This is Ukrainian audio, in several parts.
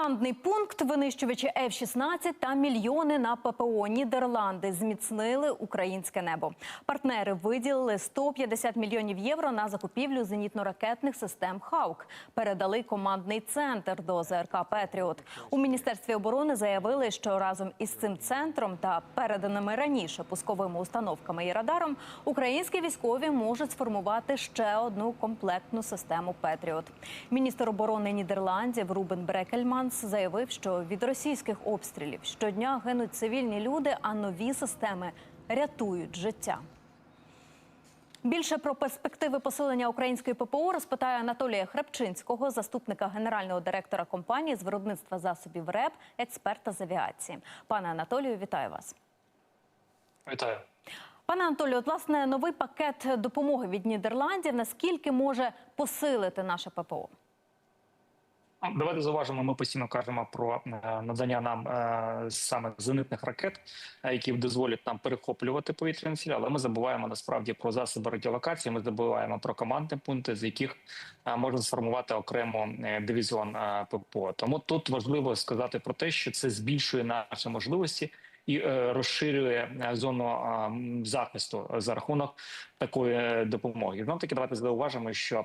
Командний пункт винищувачі F-16 та мільйони на ППО. Нідерланди зміцнили українське небо. Партнери виділили 150 мільйонів євро на закупівлю зенітно-ракетних систем «Хаук». Передали командний центр до ЗРК «Петріот». У міністерстві оборони заявили, що разом із цим центром та переданими раніше пусковими установками і радаром українські військові можуть сформувати ще одну комплектну систему «Петріот». Міністр оборони Нідерландів Рубен Брекельманс заявив, що від російських обстрілів щодня гинуть цивільні люди, а нові системи рятують життя. Більше про перспективи посилення української ППО розпитає Анатолія Храпчинського, заступника генерального директора компанії з виробництва засобів РЕБ, експерта з авіації. Пане Анатолію, вітаю вас. Вітаю. Пане Анатолію, от, власне, новий пакет допомоги від Нідерландів наскільки може посилити наше ППО? Давайте зауважимо. Ми постійно кажемо про е, надання нам е, саме зенитних ракет, е, які дозволять нам перехоплювати повітряні цілі, але ми забуваємо насправді про засоби радіолокації. Ми забуваємо про командні пункти, з яких можна сформувати окремо дивізіон ППО. Тому тут важливо сказати про те, що це збільшує наші можливості. І розширює зону захисту за рахунок такої допомоги. Знов таки давайте зауважимо, що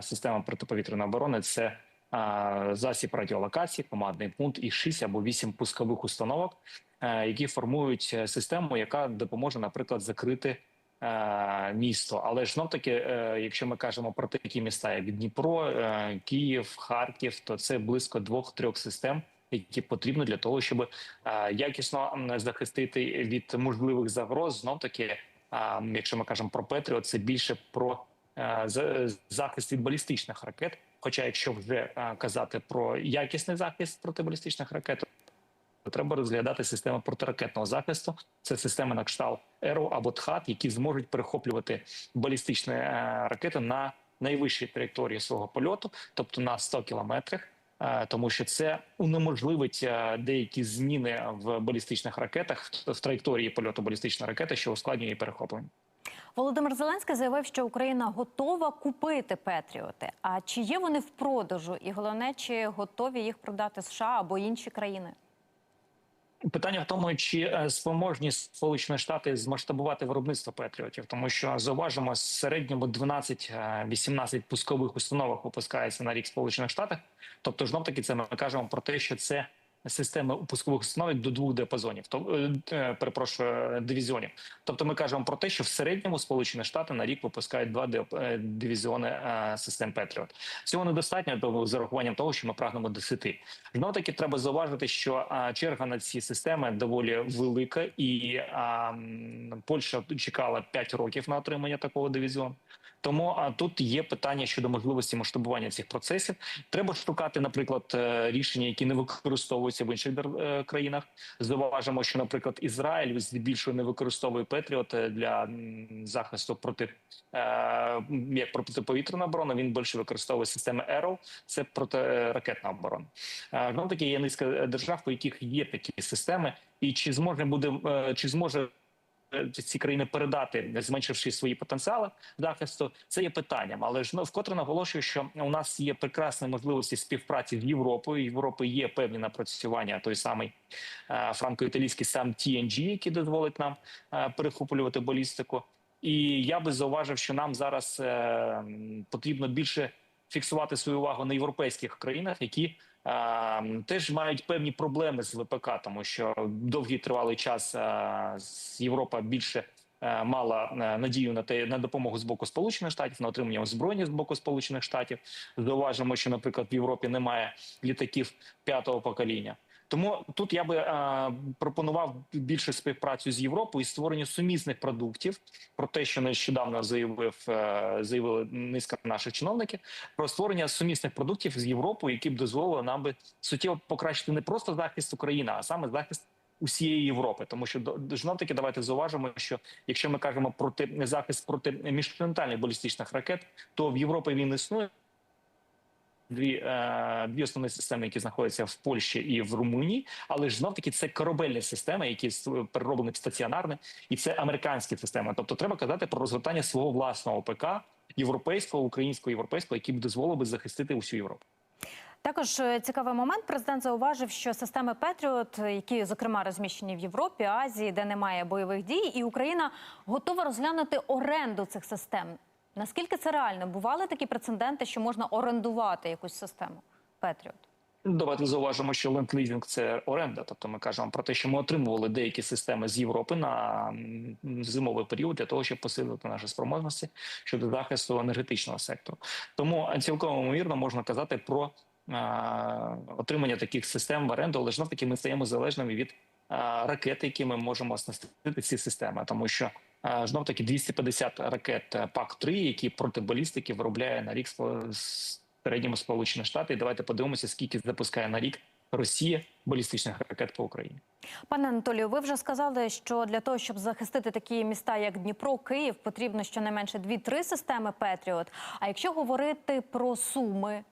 система протиповітряної оборони це засіб радіолокації, командний пункт і 6 або 8 пускових установок, е, які формують е, систему, яка допоможе, наприклад, закрити е, місто. Але ж таки, якщо ми кажемо про такі міста, як Дніпро, Київ, Харків, то це близько двох-трьох систем. Які потрібно для того, щоб якісно захистити від можливих загроз, знов таки, якщо ми кажемо про Петріот, це більше про захист від балістичних ракет. Хоча, якщо вже казати про якісний захист протибалістичних ракет, то треба розглядати системи протиракетного захисту. Це системи на кшталт ЕРО або ТХАТ, які зможуть перехоплювати балістичні е, ракети на найвищій траєкторії свого польоту, тобто на 100 кілометрах. Е, Тому що це унеможливить е, деякі зміни в балістичних ракетах в- траєкторії польоту балістичної ракети, що ускладнює перехоплення. Володимир Зеленський заявив, що Україна готова купити Петріоти. А чи є вони в продажу? І головне, чи готові їх продати США або інші країни? Питання в тому, чи е, спроможні Сполучені Штати змасштабувати виробництво патріотів, тому що зауважимо в середньому 12-18 пускових установок випускається на рік Сполучених Штатах. Тобто, знов таки, це ми кажемо про те, що це системи пускових установок до двох диапазонів, то е, е, перепрошую дивізіонів. Тобто, ми кажемо про те, що в середньому Сполучені Штати на рік випускають два е, дивізіони систем Петріот. Цього недостатньо з урахуванням того, що ми прагнемо десяти. Знов таки треба зауважити, що черга на ці системи доволі велика, і а, Польща чекала 5 років на отримання такого дивізіону. Тому а, тут є питання щодо можливості масштабування цих процесів. Треба шукати, наприклад, е, рішення, які не використовуються в інших е, країнах. Зауважимо, що, наприклад, Ізраїль здебільшого не використовує Петріот для захисту проти е, як протиповітряна оборона. Він більше використовує системи Arrow, це протиракетна оборона. Е, Знов таки є низка держав, у яких є такі системи, і чи зможе буде чи зможе ці країни передати, зменшивши свої потенціали захисту, це є питанням. Але ж ну, вкотре наголошую, що у нас є прекрасні можливості співпраці з Європою. Європи є певні напрацювання, той самий е, франко-італійський сам TNG, який дозволить нам е, перехоплювати балістику. І я би зауважив, що нам зараз е, потрібно більше фіксувати свою увагу на європейських країнах, які е, теж мають певні проблеми з ВПК, тому що довгий тривалий час е, Європа більше. е, Мала е, надію на те на допомогу з боку Сполучених Штатів на отримання озброєння з боку Сполучених Штатів. Зауважимо, що, наприклад, в Європі немає літаків п'ятого покоління. Тому тут я би е, пропонував більше співпрацю з Європою і створення сумісних продуктів. Про те, що нещодавно заявив е, заявили низка наших чиновників, про створення сумісних продуктів з Європою, які б дозволили нам би суттєво покращити не просто захист України, а саме захист. Усієї Європи, тому що знов таки давайте зауважимо, що якщо ми кажемо про те- захист проти міжконтинентальних балістичних ракет, то в Європі він існує. Дві, е, дві основні системи, які знаходяться в Польщі і в Румунії, але ж знов таки це корабельні системи, які перероблені в стаціонарне, і це американські системи. Тобто, треба казати про розгортання свого власного ПК європейського, українського, європейського, який б дозволив би захистити усю Європу. Також е, цікавий момент. Президент зауважив, що системи Петріот, які зокрема розміщені в Європі, Азії, де немає бойових дій, і Україна готова розглянути оренду цих систем. Наскільки це реально? Бували такі прецеденти, що можна орендувати якусь систему Петріот? Давайте зауважимо, що ленд-лізінг – це оренда. Тобто ми кажемо про те, що ми отримували деякі системи з Європи на зимовий період для того, щоб посилити наші спроможності щодо захисту енергетичного сектору. Тому цілком ймовірно можна казати про е, отримання таких систем в оренду, але ж таки ми стаємо залежними від е, ракет, які ми можемо оснастити ці системи, тому що. Знов таки 250 ракет ПАК-3, які проти балістики виробляє на рік середньому Сполучені Штати. І давайте подивимося, скільки запускає на рік Росія балістичних ракет по Україні. Пане Анатолію, ви вже сказали, що для того, щоб захистити такі міста, як Дніпро, Київ, потрібно щонайменше 2-3 системи Петріот. А якщо говорити про суми,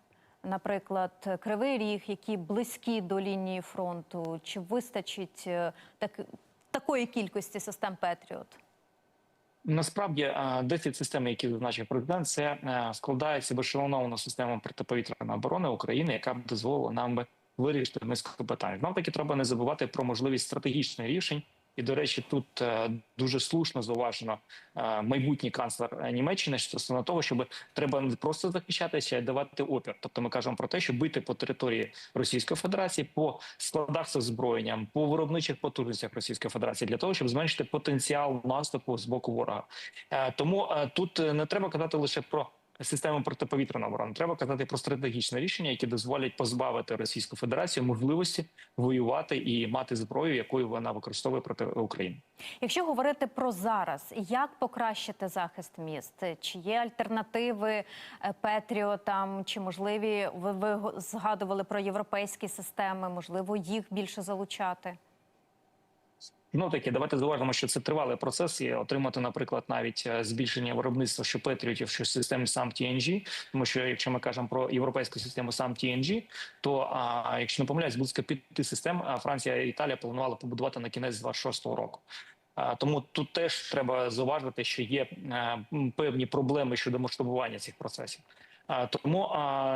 наприклад, Кривий Ріг, які близькі до лінії фронту, чи вистачить е, так, такої кількості систем Петріот? Насправді десять 10 систем, які зазначив президент, це е, складається в система протиповітряної оборони України, яка б дозволила нам вирішити низку питань. Нам таки треба не забувати про можливість стратегічних рішень. І, до речі, тут е, дуже слушно зауважено е, майбутній канцлер Німеччини стосовно того, щоб треба не просто захищатися, а й давати опір. Тобто, ми кажемо про те, що бити по території Російської Федерації, по складах з озброєнням, по виробничих потужностях Російської Федерації для того, щоб зменшити потенціал наступу з боку ворога. Е, Тому е, тут е, не треба казати лише про. Систему протиповітряної оборони треба казати про стратегічне рішення, які дозволять позбавити Російську Федерацію можливості воювати і мати зброю, якою вона використовує проти України. Якщо говорити про зараз, як покращити захист міст? Чи є альтернативи е, Петріотам? Чи можливі ви, ви згадували про європейські системи? Можливо, їх більше залучати? Ну таки, давайте зауважимо, що це тривалий процес. І отримати, наприклад, навіть е, збільшення виробництва що Петріотів, що систем сам TNG, тому що якщо ми кажемо про європейську систему сам TNG, то а, якщо не помиляюсь, близько п'яти систем Франція і Італія планували побудувати на кінець 26-го року. Тому тут теж треба зауважити, що є е, певні проблеми щодо масштабування цих процесів. Тому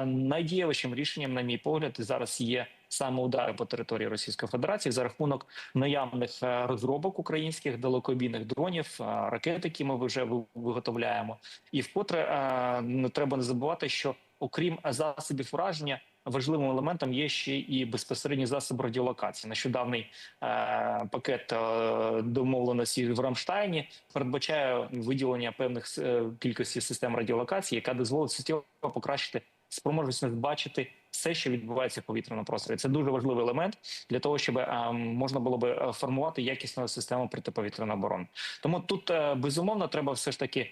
найдієвішим рішенням, на мій погляд, зараз є саме удари по території Російської Федерації за рахунок наявних е, розробок українських далекобійних дронів, е, ракет, які ми вже виготовляємо, і вкотре е, не треба не забувати, що окрім засобів ураження. Важливим елементом є ще і безпосередній засоб радіолокації. Нещодавний е, пакет е, домовленості в Рамштайні передбачає виділення певних е, кількості систем радіолокації, яка дозволить суттєво покращити спроможність бачити все, що відбувається в повітряному просторі. Це дуже важливий елемент для того, щоб е, можна було би е, формувати якісну систему протиповітряної оборони. Тому тут е, безумовно треба все ж таки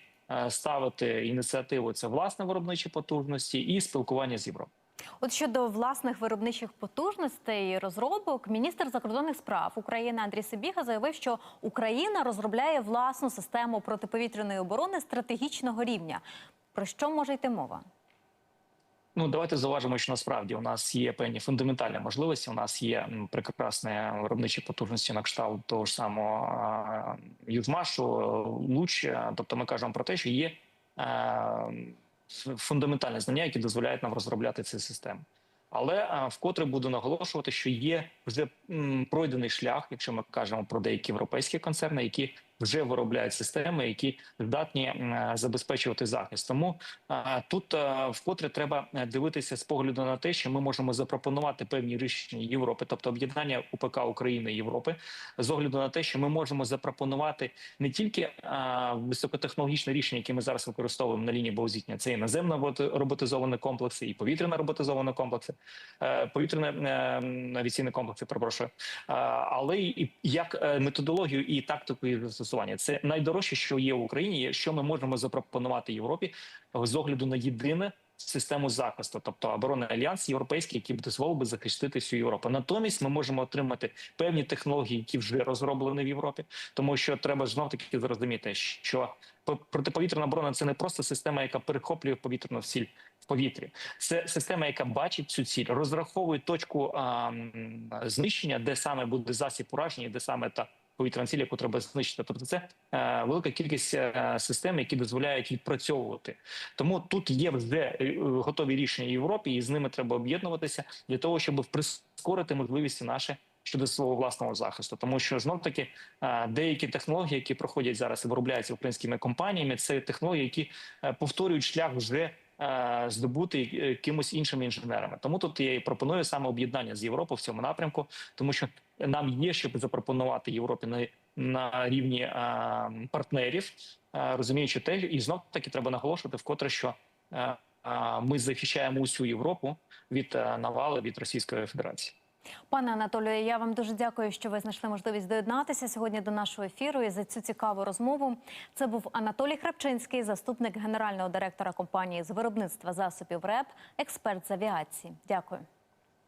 ставити ініціативу. Це власне виробничі потужності і спілкування з Європою. От щодо власних виробничих потужностей і розробок, міністр закордонних справ України Андрій Сибіга заявив, що Україна розробляє власну систему протиповітряної оборони стратегічного рівня. Про що може йти мова? Ну давайте зауважимо, що насправді у нас є певні фундаментальні можливості. У нас є м, прекрасні виробничі потужності на кшталт того ж самого Южмашу, Луч. Тобто, ми кажемо про те, що є а, фундаментальні знання, які дозволяють нам розробляти ці системи. Але вкотре буду наголошувати, що є вже пройдений шлях, якщо ми кажемо про деякі європейські концерни, які вже виробляють системи, які здатні забезпечувати захист. Тому Тут вкотре треба е, дивитися з погляду на те, що ми можемо запропонувати певні рішення Європи, тобто об'єднання УПК України і Європи, з огляду на те, що ми можемо запропонувати не тільки а, високотехнологічні рішення, які ми зараз використовуємо на лінії Баузітня, це і наземно роботизовані комплекси, і повітряно роботизовані комплекси, е, повітряно е, авіаційні комплекси, перепрошую, але і і як е, методологію і тактику їх застосування. Це найдорожче, що є в Україні, що ми можемо запропонувати Європі з огляду на єдине систему захисту, тобто оборонний альянс європейський, який б дозволив би захистити всю Європу. Натомість ми можемо отримати певні технології, які вже розроблені в Європі, тому що треба знов таки зрозуміти, що протиповітряна оборона це не просто система, яка перехоплює повітряну сіль в повітрі. Це система, яка бачить цю ціль, розраховує точку а, знищення, де саме буде засіб ураження, де саме та повітряна ціль, яку треба знищити. Тобто, це е, велика кількість е, систем, які дозволяють відпрацьовувати. Тому тут є вже е, готові рішення в Європі, і з ними треба об'єднуватися для того, щоб прискорити можливості наші щодо свого власного захисту, тому що знов таки е, деякі технології, які проходять зараз і виробляються українськими компаніями, це технології, які е, повторюють шлях вже здобути кимось іншими інженерами. Тому тут я і пропоную саме об'єднання з Європою в цьому напрямку, тому що нам є що запропонувати Європі на, на рівні е, партнерів, е, розуміючи те, і знов таки треба наголошувати вкотре, що е, е, ми захищаємо усю Європу від навали від Російської Федерації. Пане Анатолію, я вам дуже дякую, що ви знайшли можливість доєднатися сьогодні до нашого ефіру і за цю цікаву розмову. Це був Анатолій Храпчинський, заступник генерального директора компанії з виробництва засобів РЕП, експерт з авіації. Дякую.